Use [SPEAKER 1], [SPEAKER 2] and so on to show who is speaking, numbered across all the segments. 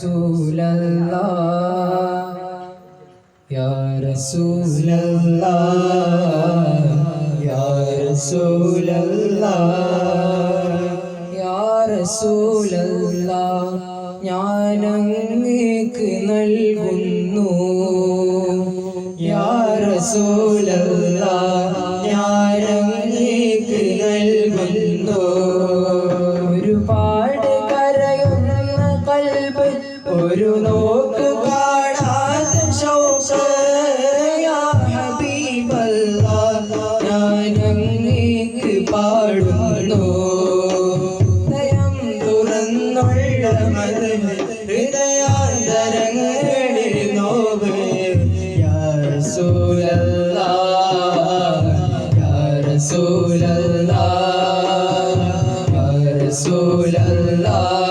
[SPEAKER 1] رسول الله يا رسول الله يا رسول الله يا رسول الله ഞാൻ അങ്ങേക്ക് നൽകുന്നു യാ റസൂലല്ല ഒരു നോക്ക് കാണാത്ത ഞാൻ അങ്ങേക്ക് പാടുന്നു. ഹൃദയം തുറന്നുള്ള മതം ഹൃദയാന്തരങ്ങളിൽ നോവ്. യാ റസൂലല്ലാഹ് യാ റസൂലല്ലാഹ് യാ റസൂലല്ലാഹ്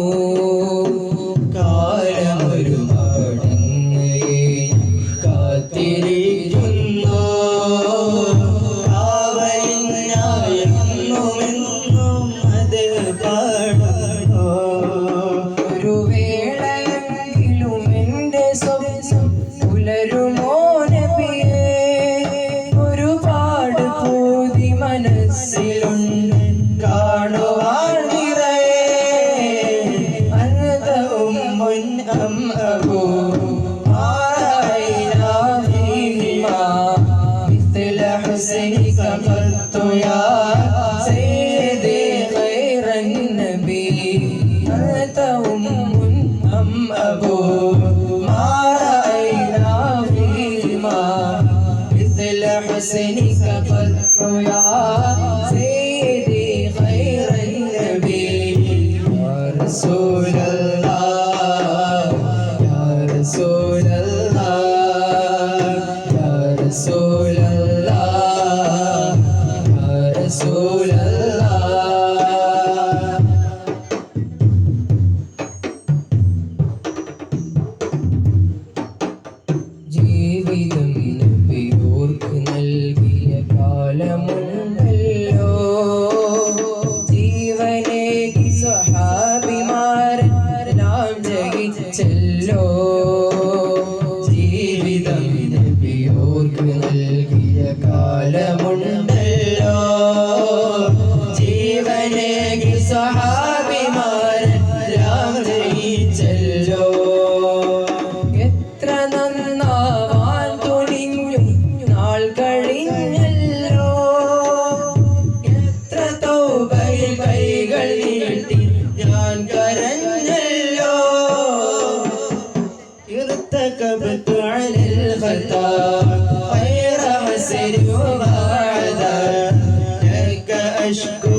[SPEAKER 1] സ്വപ്നം പുലരുമോ നബിയേ ഒരുപാട് പൂതി മനസ്സിലുണ്ട് കാണുവാൻ നിറയെ അനതവും മുൻ അം അബൂ ആരായിനാ ഫീഹിമാ مثل حسنك قلت يا سيدي خير النبي أنت أم أم أبو हुसैनी का पद खोया ജീവനേകി സ്വഹാബിമാരെല്ലാം ജയിച്ചല്ലോ എത്ര നന്നാവാൻ തുനിഞ്ഞു നാൾ കഴിഞ്ഞല്ലോ എത്ര തൗബയിൽ കൈകൾ നീട്ടി ഞാൻ കരഞ്ഞല്ലോ ارتكبت على الخطا غير مسر وبعدا لك أشكو